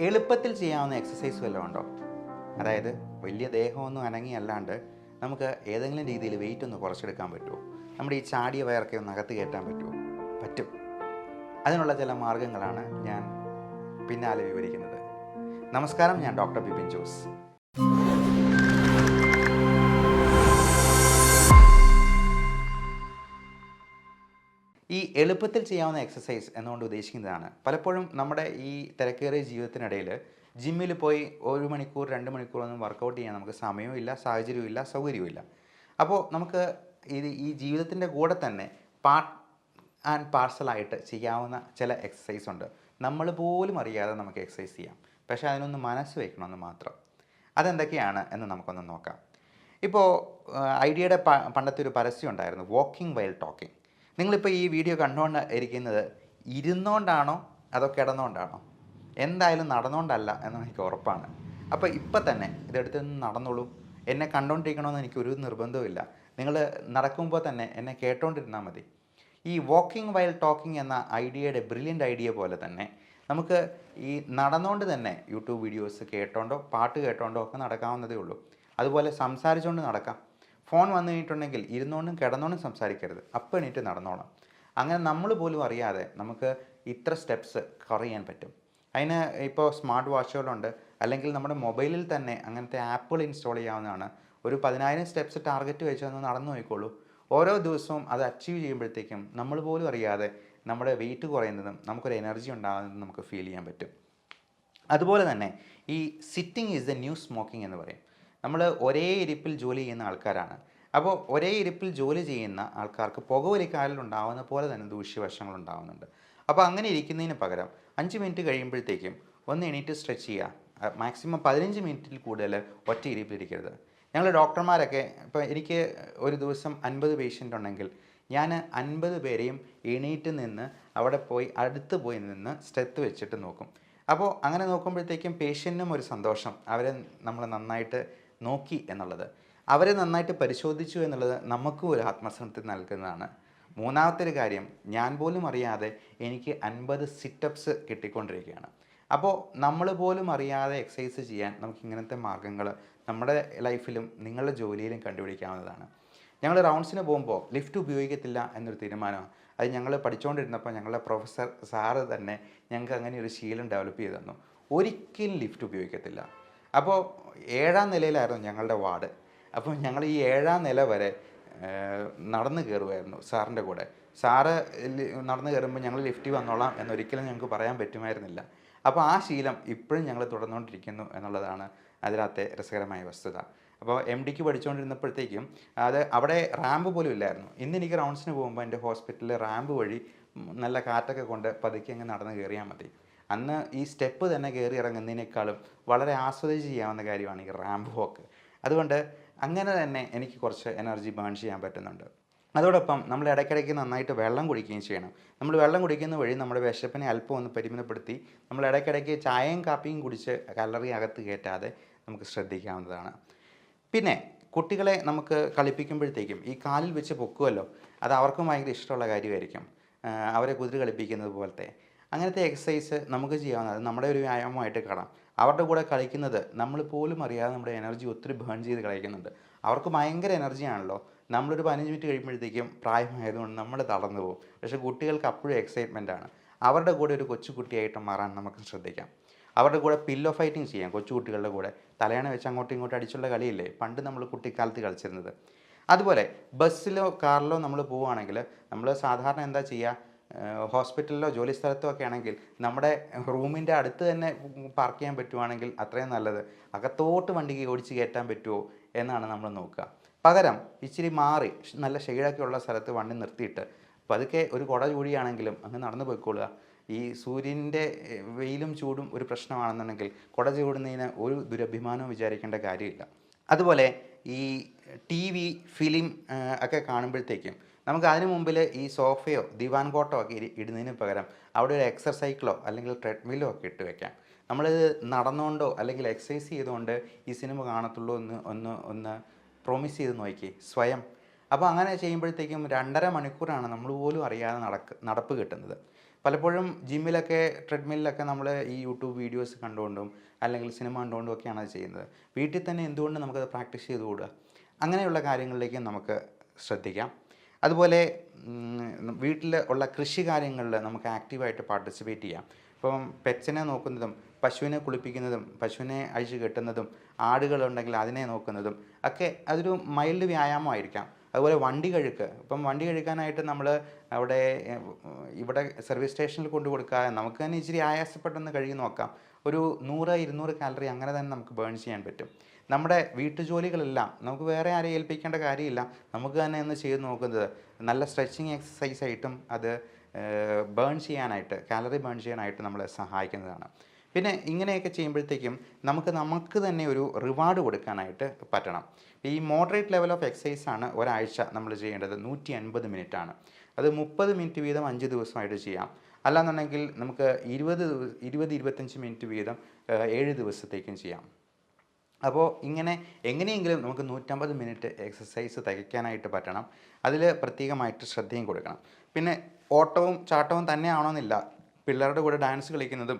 എളുപ്പത്തിൽ ചെയ്യാവുന്ന എക്സസൈസ് വല്ലതും ഉണ്ടോ? അതായത് വലിയ ദേഹമൊന്നും അനങ്ങിയല്ലാണ്ട് നമുക്ക് ഏതെങ്കിലും രീതിയിൽ വെയിറ്റ് ഒന്ന് കുറച്ചെടുക്കാൻ പറ്റുമോ? നമ്മുടെ ഈ ചാടിയ വയറൊക്കെ ഒന്ന് അകത്ത് കയറ്റാൻ പറ്റുമോ? പറ്റും. അതിനുള്ള ചില മാർഗങ്ങളാണ് ഞാൻ പിന്നാലെ വിവരിക്കുന്നത്. നമസ്കാരം ഞാൻ ഡോക്ടർ ബിപിൻ ജോസ്. ഈ എളുപ്പത്തിൽ ചെയ്യാവുന്ന എക്സസൈസ് എന്നുകൊണ്ട് ഉദ്ദേശിക്കുന്നതാണ്. പലപ്പോഴും നമ്മുടെ ഈ തിരക്കേറിയ ജീവിതത്തിനിടയിൽ ജിമ്മിൽ പോയി ഒരു മണിക്കൂർ രണ്ട് മണിക്കൂറൊന്നും വർക്കൗട്ട് ചെയ്യാൻ നമുക്ക് സമയവും ഇല്ല സാഹചര്യവും ഇല്ല സൗകര്യവും ഇല്ല അപ്പോൾ നമുക്ക് ഇത് ഈ ജീവിതത്തിന്റെ കൂടെ തന്നെ പാർട്ട് ആൻഡ് പാർസലായിട്ട് ചെയ്യാവുന്ന ചില എക്സസൈസ് ഉണ്ട്. നമ്മൾ പോലും അറിയാതെ നമുക്ക് എക്സസൈസ് ചെയ്യാം. പക്ഷേ അതിനൊന്ന് മനസ്സ് വയ്ക്കണമെന്ന് മാത്രം. അതെന്തൊക്കെയാണ് എന്ന് നമുക്കൊന്ന് നോക്കാം. ഇപ്പോൾ ഐഡിയയുടെ പണ്ടത്തെ ഒരു പരസ്യം ഉണ്ടായിരുന്നു വാക്കിംഗ് വൈൽ ടോക്കിംഗ് നിങ്ങളിപ്പോൾ ഈ വീഡിയോ കണ്ടുകൊണ്ട് ഇരിക്കുന്നത് ഇരുന്നുകൊണ്ടാണോ അതോ കിടന്നുകൊണ്ടാണോ എന്തായാലും നടന്നുകൊണ്ടല്ല എന്ന് എനിക്ക് ഉറപ്പാണ്. അപ്പോൾ ഇപ്പം തന്നെ ഇതെടുത്ത് നടന്നോളൂ. എന്നെ കണ്ടുകൊണ്ടിരിക്കണമെന്ന് എനിക്ക് ഒരു നിർബന്ധവുമില്ല നിങ്ങൾ നടക്കുമ്പോൾ തന്നെ എന്നെ കേട്ടോണ്ടിരുന്നാൽ മതി. ഈ വാക്കിംഗ് വൈൽ ടോക്കിംഗ് എന്ന ഐഡിയയുടെ ബ്രില്യന്റ് ഐഡിയ പോലെ തന്നെ നമുക്ക് ഈ നടന്നുകൊണ്ട് തന്നെ യൂട്യൂബ് വീഡിയോസ് കേട്ടോണ്ടോ പാട്ട് കേട്ടോണ്ടോ ഒക്കെ നടക്കാവുന്നതേ ഉള്ളൂ. അതുപോലെ സംസാരിച്ചുകൊണ്ട് നടക്കാം. ഫോൺ വന്നു കഴിഞ്ഞിട്ടുണ്ടെങ്കിൽ ഇരുന്നോണ്ടും കിടന്നോണ്ടും സംസാരിക്കരുത്. അപ്പം എണീറ്റ് നടന്നോണം അങ്ങനെ നമ്മൾ പോലും അറിയാതെ നമുക്ക് ഇത്ര സ്റ്റെപ്സ് കവർ ചെയ്യാൻ പറ്റും. അതിന് ഇപ്പോൾ സ്മാർട്ട് വാച്ചുകളുണ്ട് അല്ലെങ്കിൽ നമ്മുടെ മൊബൈലിൽ തന്നെ അങ്ങനത്തെ ആപ്പുകൾ ഇൻസ്റ്റാൾ ചെയ്യാവുന്നതാണ്. ഒരു പതിനായിരം സ്റ്റെപ്സ് ടാർഗറ്റ് വെച്ച് ഒന്ന് നടന്നു നോക്കിക്കോളൂ ഓരോ ദിവസവും അത് അച്ചീവ് ചെയ്യുമ്പോഴത്തേക്കും നമ്മൾ പോലും അറിയാതെ നമ്മുടെ വെയിറ്റ് കുറയുന്നതും നമുക്കൊരു എനർജി ഉണ്ടാകുന്നതും നമുക്ക് ഫീൽ ചെയ്യാൻ പറ്റും. അതുപോലെ തന്നെ ഈ sitting is the new smoking എന്ന് പറയും. നമ്മൾ ഒരേ ഇരിപ്പിൽ ജോലി ചെയ്യുന്ന ആൾക്കാരാണ്. അപ്പോൾ ഒരേ ഇരിപ്പിൽ ജോലി ചെയ്യുന്ന ആൾക്കാർക്ക് പുകവലിക്കാലിൽ ഉണ്ടാവുന്ന പോലെ തന്നെ ദൂഷ്യവശങ്ങൾ ഉണ്ടാവുന്നുണ്ട് അപ്പോൾ അങ്ങനെ ഇരിക്കുന്നതിന് പകരം അഞ്ച് മിനിറ്റ് കഴിയുമ്പോഴത്തേക്കും ഒന്ന് എണീറ്റ് സ്ട്രെച്ച് ചെയ്യുക. മാക്സിമം പതിനഞ്ച് മിനിറ്റിൽ കൂടുതൽ ഒറ്റ ഇരിപ്പിലിരിക്കരുത് ഞങ്ങൾ ഡോക്ടർമാരൊക്കെ ഇപ്പോൾ എനിക്ക് ഒരു ദിവസം അൻപത് പേഷ്യന്റ് ഉണ്ടെങ്കിൽ ഞാൻ അൻപത് പേരെയും എണീറ്റ് നിന്ന് അവിടെ പോയി അടുത്ത് പോയി നിന്ന് സ്ട്രെത്ത് വെച്ചിട്ട് നോക്കും. അപ്പോൾ അങ്ങനെ നോക്കുമ്പോഴത്തേക്കും പേഷ്യന്റിനും ഒരു സന്തോഷം. അവരെ നമ്മൾ നന്നായിട്ട് നോക്കി എന്നുള്ളത്. അവരെ നന്നായിട്ട് പരിശോധിച്ചു എന്നുള്ളത് നമുക്കും ഒരു ആത്മസംതൃപ്തി നൽകുന്നതാണ്. മൂന്നാമത്തെ ഒരു കാര്യം ഞാൻ പോലും അറിയാതെ എനിക്ക് അൻപത് സിറ്റപ്സ് കിട്ടിക്കൊണ്ടിരിക്കുകയാണ്. അപ്പോൾ നമ്മൾ പോലും അറിയാതെ എക്സസൈസ് ചെയ്യാൻ നമുക്ക് ഇങ്ങനത്തെ മാർഗങ്ങൾ നമ്മുടെ ലൈഫിലും നിങ്ങളുടെ ജോലിയിലും കണ്ടുപിടിക്കാവുന്നതാണ്. ഞങ്ങൾ റൗണ്ട്സിന് പോകുമ്പോൾ ലിഫ്റ്റ് ഉപയോഗിക്കത്തില്ല എന്നൊരു തീരുമാനമാണ്. അത് ഞങ്ങൾ പഠിച്ചുകൊണ്ടിരുന്നപ്പോൾ ഞങ്ങളുടെ പ്രൊഫസർ സാറ് തന്നെ ഞങ്ങൾക്ക് അങ്ങനെ ഒരു ശീലം ഡെവലപ്പ് ചെയ്തു തന്നു. ഒരിക്കലും ലിഫ്റ്റ് ഉപയോഗിക്കത്തില്ല. അപ്പോൾ ഏഴാം നിലയിലായിരുന്നു ഞങ്ങളുടെ വാർഡ്. അപ്പോൾ ഞങ്ങൾ ഈ ഏഴാം നില വരെ നടന്നു കയറുമായിരുന്നു സാറിന്റെ കൂടെ. സാറ് നടന്നു കയറുമ്പോൾ ഞങ്ങൾ ലിഫ്റ്റിൽ വന്നോളാം എന്നൊരിക്കലും ഞങ്ങൾക്ക് പറയാൻ പറ്റുമായിരുന്നില്ല. അപ്പോൾ ആ ശീലം ഇപ്പോഴും ഞങ്ങൾ തുടർന്നുകൊണ്ടിരിക്കുന്നു എന്നുള്ളതാണ് അതിനകത്തെ രസകരമായ വസ്തുത. അപ്പോൾ എം ഡിക്ക് പഠിച്ചുകൊണ്ടിരുന്നപ്പോഴത്തേക്കും അത് അവിടെ റാമ്പ് പോലും ഇല്ലായിരുന്നു. ഇന്ന് എനിക്ക് റൗണ്ട്സിന് പോകുമ്പോൾ എന്റെ ഹോസ്പിറ്റലിൽ റാമ്പ് വഴി നല്ല കാറ്റൊക്കെ കൊണ്ട് പതുക്കെ അങ്ങ് നടന്ന് കയറിയാൽ മതി. അന്ന് ഈ സ്റ്റെപ്പ് തന്നെ കയറി ഇറങ്ങുന്നതിനേക്കാളും വളരെ ആസ്വദിച്ച് ചെയ്യാവുന്ന കാര്യമാണ് ഈ റാമ്പ് വോക്ക്. അതുകൊണ്ട് അങ്ങനെ തന്നെ എനിക്ക് കുറച്ച് എനർജി ബേൺ ചെയ്യാൻ പറ്റുന്നുണ്ട്. അതോടൊപ്പം നമ്മൾ ഇടയ്ക്കിടയ്ക്ക് നന്നായിട്ട് വെള്ളം കുടിക്കുകയും ചെയ്യണം. നമ്മൾ വെള്ളം കുടിക്കുന്ന വഴി നമ്മുടെ വിശപ്പിനെ അല്പം ഒന്ന് പരിമിതപ്പെടുത്തി നമ്മൾ ഇടയ്ക്കിടയ്ക്ക് ചായയും കാപ്പിയും കുടിച്ച് കലറി അകത്ത് കയറ്റാതെ നമുക്ക് ശ്രദ്ധിക്കാവുന്നതാണ്. പിന്നെ കുട്ടികളെ നമുക്ക് കളിപ്പിക്കുമ്പോഴത്തേക്കും ഈ കാലിൽ വെച്ച് പൊക്കുമല്ലോ അത് അവർക്കും ഭയങ്കര ഇഷ്ടമുള്ള കാര്യമായിരിക്കും. അവരെ കുതിരി കളിപ്പിക്കുന്നത് പോലത്തെ. അങ്ങനത്തെ എക്സസൈസ് നമുക്ക് ചെയ്യാവുന്നത് നമ്മുടെ ഒരു വ്യായാമമായിട്ട് കാണാം. അവരുടെ കൂടെ കളിക്കുന്നത് നമ്മൾ പോലും അറിയാതെ നമ്മുടെ എനർജി ഒത്തിരി ബേൺ ചെയ്ത് കളിക്കുന്നുണ്ട്. അവർക്ക് ഭയങ്കര എനർജിയാണല്ലോ നമ്മളൊരു പതിനഞ്ച് മിനിറ്റ് കഴിയുമ്പോഴത്തേക്കും പ്രായമായതുകൊണ്ട് നമ്മൾ തളർന്നു പോകും. പക്ഷേ കുട്ടികൾക്ക് അപ്പോഴും എക്സൈറ്റ്മെന്റ് ആണ്. അവരുടെ കൂടെ ഒരു കൊച്ചുകുട്ടിയായിട്ട് മാറാൻ നമുക്ക് ശ്രദ്ധിക്കാം. അവരുടെ കൂടെ പില്ലോ ഫൈറ്റിംഗ് ചെയ്യാം കൊച്ചുകുട്ടികളുടെ കൂടെ. തലയണ വെച്ച് അങ്ങോട്ടും ഇങ്ങോട്ടും അടിച്ചുള്ള കളിയില്ലേ? പണ്ട് നമ്മൾ കുട്ടിക്കാലത്ത് കളിച്ചിരുന്നത്. അതുപോലെ ബസ്സിലോ കാറിലോ നമ്മൾ പോവുകയാണെങ്കിൽ നമ്മൾ സാധാരണ എന്താ ചെയ്യുക? ഹോസ്പിറ്റലിലോ ജോലി സ്ഥലത്തോ ഒക്കെ ആണെങ്കിൽ നമ്മുടെ റൂമിന്റെ അടുത്ത് തന്നെ പാർക്ക് ചെയ്യാൻ പറ്റുവാണെങ്കിൽ അത്രയും നല്ലത്. അകത്തോട്ട് വണ്ടിക്ക് ഓടിച്ച് കയറ്റാൻ പറ്റുമോ എന്നാണ് നമ്മൾ നോക്കുക. പകരം ഇച്ചിരി മാറി നല്ല ഷെയ്ഡൊക്കെ ഉള്ള സ്ഥലത്ത് വണ്ടി നിർത്തിയിട്ട് പതുക്കെ ഒരു കുട ചൂടിയാണെങ്കിലും അങ്ങ് നടന്നു പോയിക്കൊള്ളുക ഈ സൂര്യന്റെ വെയിലും ചൂടും ഒരു പ്രശ്നമാണെന്നുണ്ടെങ്കിൽ കുട ചൂടുന്നതിന് ഒരു ദുരഭിമാനവും വിചാരിക്കേണ്ട കാര്യമില്ല. അതുപോലെ ഈ ടി വി ഫിലിം ഒക്കെ കാണുമ്പോഴത്തേക്കും നമുക്ക് അതിന് മുമ്പിൽ ഈ സോഫയോ ദിവാൻ കോട്ടോ ഒക്കെ ഇടുന്നതിന് പകരം അവിടെ ഒരു എക്സർസൈക്കിളോ അല്ലെങ്കിൽ ട്രെഡ്മില്ലോ ഒക്കെ ഇട്ട് വെക്കാം. നമ്മൾ നടന്നുകൊണ്ടോ അല്ലെങ്കിൽ എക്സസൈസ് ചെയ്തുകൊണ്ട് ഈ സിനിമ കാണത്തുള്ളൂ എന്ന് ഒന്ന് ഒന്ന് പ്രോമിസ് ചെയ്ത് നോക്കി സ്വയം. അപ്പോൾ അങ്ങനെ ചെയ്യുമ്പോഴത്തേക്കും രണ്ടര മണിക്കൂറാണ് നമ്മൾ പോലും അറിയാതെ നടക്ക് നടപ്പ് കിട്ടുന്നത്. പലപ്പോഴും ജിമ്മിലൊക്കെ ട്രെഡ്മില്ലൊക്കെ നമ്മൾ ഈ യൂട്യൂബ് വീഡിയോസ് കണ്ടുകൊണ്ടും അല്ലെങ്കിൽ സിനിമ കണ്ടുകൊണ്ടും ഒക്കെയാണ് അത് ചെയ്യുന്നത്. വീട്ടിൽ തന്നെ എന്തുകൊണ്ട് നമുക്കത് പ്രാക്ടീസ് ചെയ്ത് കൂടുക? അങ്ങനെയുള്ള കാര്യങ്ങളിലേക്കും നമുക്ക് ശ്രദ്ധിക്കാം. അതുപോലെ വീട്ടിൽ ഉള്ള കൃഷി കാര്യങ്ങളിൽ നമുക്ക് ആക്റ്റീവായിട്ട് പാർട്ടിസിപ്പേറ്റ് ചെയ്യാം. ഇപ്പം പെറ്റ്സിനെ നോക്കുന്നതും പശുവിനെ കുളിപ്പിക്കുന്നതും പശുവിനെ അഴിച്ചു കെട്ടുന്നതും ആടുകളുണ്ടെങ്കിൽ അതിനെ നോക്കുന്നതും ഒക്കെ അതൊരു മൈൽഡ് വ്യായാമമായിരിക്കാം. അതുപോലെ വണ്ടി കഴുക്ക്. ഇപ്പം വണ്ടി കഴുക്കാനായിട്ട് നമ്മൾ അവിടെ ഇവിടെ സർവീസ് സ്റ്റേഷനിൽ കൊണ്ടു കൊടുക്കാതെ നമുക്ക് തന്നെ ഇച്ചിരി ആയാസപ്പെട്ടെന്ന് കഴുകി നോക്കാം. ഒരു നൂറ് ഇരുന്നൂറ് കാലറി അങ്ങനെ തന്നെ നമുക്ക് ബേൺ ചെയ്യാൻ പറ്റും. നമ്മുടെ വീട്ടുജോലികളെല്ലാം നമുക്ക് വേറെ ആരെയും ഏൽപ്പിക്കേണ്ട കാര്യമില്ല. നമുക്ക് തന്നെ ഒന്ന് ചെയ്ത് നോക്കുന്നത് നല്ല സ്ട്രെച്ചിങ് എക്സസൈസ് ആയിട്ടും അത് ബേൺ ചെയ്യാനായിട്ട് കാലറി ബേൺ ചെയ്യാനായിട്ട് നമ്മളെ സഹായിക്കുന്നതാണ്. പിന്നെ ഇങ്ങനെയൊക്കെ ചെയ്യുമ്പോഴത്തേക്കും നമുക്ക് നമുക്ക് തന്നെ ഒരു റിവാർഡ് കൊടുക്കാനായിട്ട് പറ്റണം. ഈ മോഡറേറ്റ് ലെവൽ ഓഫ് എക്സസൈസ് ആണ് ഒരാഴ്ച നമ്മൾ ചെയ്യേണ്ടത്. നൂറ്റി അൻപത് മിനിറ്റ് ആണ്. അത് മുപ്പത് മിനിറ്റ് വീതം അഞ്ച് ദിവസമായിട്ട് ചെയ്യാം. അല്ലാന്നുണ്ടെങ്കിൽ നമുക്ക് ഇരുപത് ഇരുപത് ഇരുപത്തഞ്ച് മിനിറ്റ് വീതം ഏഴ് ദിവസത്തേക്കും ചെയ്യാം. അപ്പോൾ ഇങ്ങനെ എങ്ങനെയെങ്കിലും നമുക്ക് നൂറ്റമ്പത് മിനിറ്റ് എക്സസൈസ് തികയ്ക്കാനായിട്ട് പറ്റണം. അതിൽ പ്രത്യേകമായിട്ട് ശ്രദ്ധയും കൊടുക്കണം. പിന്നെ ഓട്ടവും ചാട്ടവും തന്നെയാണോന്നില്ല. പിള്ളേരുടെ കൂടെ ഡാൻസ് കളിക്കുന്നതും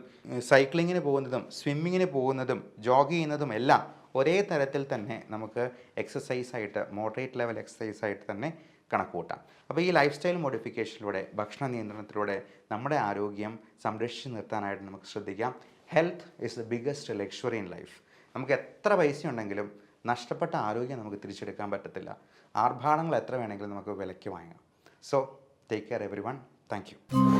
സൈക്ലിങ്ങിന് പോകുന്നതും സ്വിമ്മിങ്ങിന് പോകുന്നതും ജോഗ് ചെയ്യുന്നതും എല്ലാം ഒരേ തരത്തിൽ തന്നെ നമുക്ക് എക്സസൈസായിട്ട് മോഡറേറ്റ് ലെവൽ എക്സസൈസായിട്ട് തന്നെ കണക്ക് കൂട്ടാം അപ്പോൾ ഈ ലൈഫ് സ്റ്റൈൽ മോഡിഫിക്കേഷനിലൂടെ ഭക്ഷണ നിയന്ത്രണത്തിലൂടെ നമ്മുടെ ആരോഗ്യം സംരക്ഷിച്ച് നിർത്താനായിട്ട് നമുക്ക് ശ്രദ്ധിക്കാം. Health is the biggest luxury in life നമുക്ക് എത്ര പൈസ ഉണ്ടെങ്കിലും നഷ്ടപ്പെട്ട ആരോഗ്യം നമുക്ക് തിരിച്ചെടുക്കാൻ പറ്റത്തില്ല. ആർഭാടങ്ങൾ എത്ര വേണമെങ്കിലും നമുക്ക് വിലയ്ക്ക് വാങ്ങാം. So take care everyone thank you